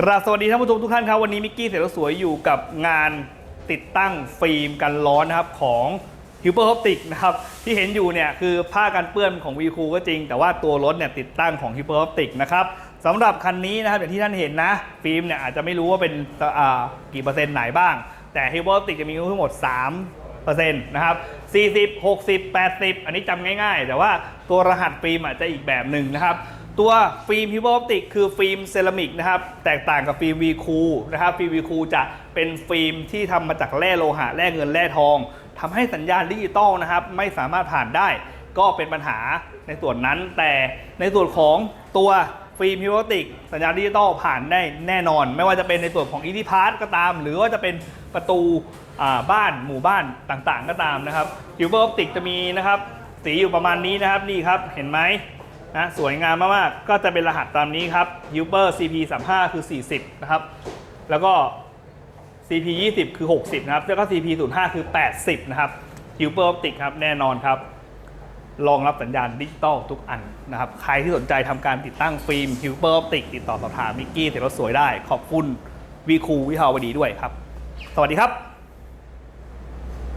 ครับสวัสดีท่านผู้ชมทุกท่านครับ วันนี้มิกกี้เสร็จแล้วสวยอยู่กับงานติดตั้งฟิล์มกันร้อนนะครับของฮิวเปอร์ p อ t ติกนะครับที่เห็นอยู่เนี่ยคือผ้ากันเปื้อนของวีคูก็จริง แต่ว่าตัวรถเนี่ยติดตั้งของฮิวเปอร์ p อ t ติกนะครับสำหรับคันนี้นะครับอย่างที่ท่านเห็นนะฟิล์มเนี่ยอาจจะไม่รู้ว่าเป็นกี่เปอร์เซ็นต์ไหนบ้าง แต่ฮิวเปอร์ p อ t ติกจะมีทั้งหมด 3เปอร์เซ็นต์นะครับ40 60 80 อันนี้จำง่ายๆ แต่ว่าตัวรหัสฟิล์มอาจจะอีกแบบหนึ่งนะครับ ตัวฟิล์มฮิวโอปติกคือฟิล์มเซรามิกนะครับแตกต่างกับฟิล์มวีคูนะครับฟิล์มวีคูจะเป็นฟิล์มที่ทำมาจากแร่โลหะแร่เงินแร่ทองทำให้สัญญาณดิจิตอลนะครับไม่สามารถผ่านได้ ก็เป็นปัญหาในส่วนนั้น แต่ในส่วนของตัวฟิล์มฮิวโอปติกสัญญาณดิจิตอลผ่านได้แน่นอน ไม่ว่าจะเป็นในส่วนของอีทีพาร์ก็ตาม หรือว่าจะเป็นประตูบ้านหมู่บ้านต่างๆ ก็ตามนะครับฮิวโอปติกจะมีนะครับสีอยู่ประมาณนี้นะครับนี่ครับเห็นไหม นะสวยงามมากๆ ก็จะเป็นรหัสตามนี้ครับ u b e r CP 3 5คือ 40 นะครับ แล้วก็ CP 20 คือ 60 นะครับ แล้วก็ CP 0 5คือ 80 นะครับ u b e r Optic ครับ แน่นอนครับ รองรับสัญญาณดิจิตอลทุกอันนะครับ ใครที่สนใจทำการติดตั้งฟิล์ม u b e r Optic ติดต่อสอบถามมิกกี้เสร็จแล้วสวยได้ ขอบคุณวีคูวิภาวดีด้วยครับ สวัสดีครับ